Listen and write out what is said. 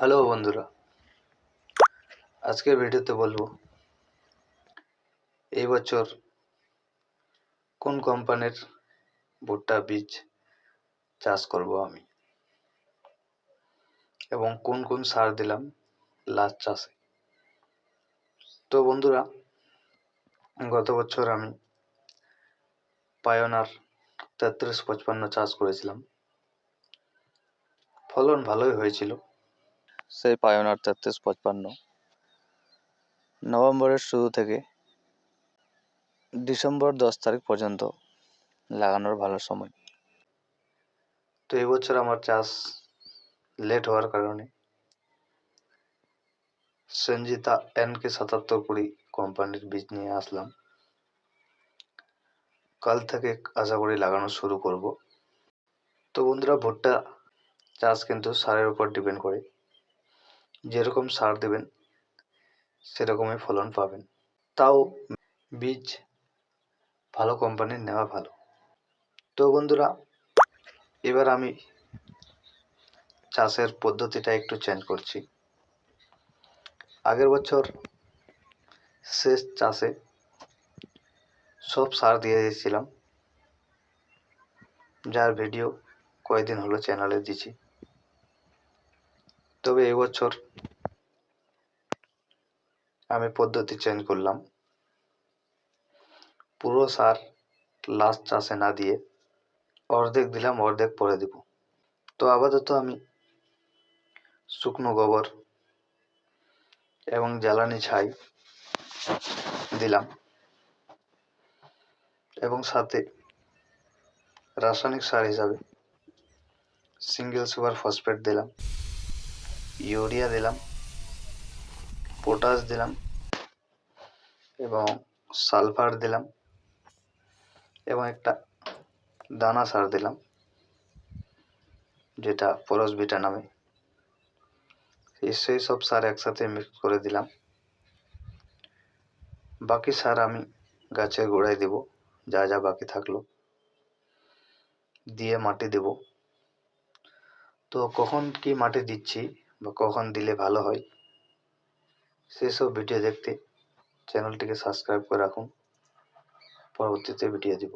Hello বন্ধুরা, আজকের ভিডিওতে বলব, এই বছর কোন কোম্পানির ভুট্টা বীজ চাষ করব আমি? এবং কোন কোন সার দিলাম লাস্ট চাষে? তো বন্ধুরা, গত বছর আমি পায়নার তেত্রিশ পঁচপান্ন চাষ করেছিলাম। ফলন ভালোই হয়েছিল। সেই পায়োনার তেত্রিশ, পঁচপান্ন। নভেম্বরের শুরু থেকে ডিসেম্বর দশ তারিখ পর্যন্ত লাগানোর ভালো সময়। তো এবছর আমার চাষ লেট হওয়ার কারণে সঞ্জিতা এন কে সাতাত্তর কুড়ি কোম্পানির বীজ নিয়ে আসলাম। কাল থেকে আশা করি লাগানো শুরু করব। তো বন্ধুরা, ভুট্টা চাষ কিন্তু সারের উপর ডিপেন্ড করে। যেরকম সার দেবেন, সেরকমই ফলন পাবেন। তাও বীজ ভালো কোম্পানির নেওয়া ভালো। তো বন্ধুরা, এবার আমি চাষের পদ্ধতিটা একটু চেঞ্জ করছি। আগের বছর শেষ চাষে সব সার দিয়ে দিয়েছিলাম। যার ভিডিও কয়েকদিন হলো চ্যানেলে দিছি তবে এবছর আমি পদ্ধতি চেঞ্জ করলাম। পুরো সার লাস্ট চাষে না দিয়ে অর্ধেক দিলাম, অর্ধেক পরে দেব। তো আপাতত আমি শুকনো গোবর এবং জ্বালানি ছাই দিলাম এবং সাথে রাসায়নিক সার হিসাবে সিঙ্গেল সুপার ফসফেট দিলাম ইউরিয়া দিলাম। পটাশ দিলাম এবং সালফার দিলাম এবং একটা দানা সার দিলাম, যেটা পরশবিটা নামে। এই সেই সব সার একসাথে মিক্স করে দিলাম। বাকি সার আমি গাছের গোড়ায় দেব, যা যা বাকি থাকল। দিয়ে মাটি দেব। তো কখন কি মাটি দিচ্ছি বা কখন দিলে ভালো হয়? সেসব ভিডিও দেখতে চ্যানেলটিকে সাবস্ক্রাইব করে রাখুন। পরবর্তীতে ভিডিও দেব।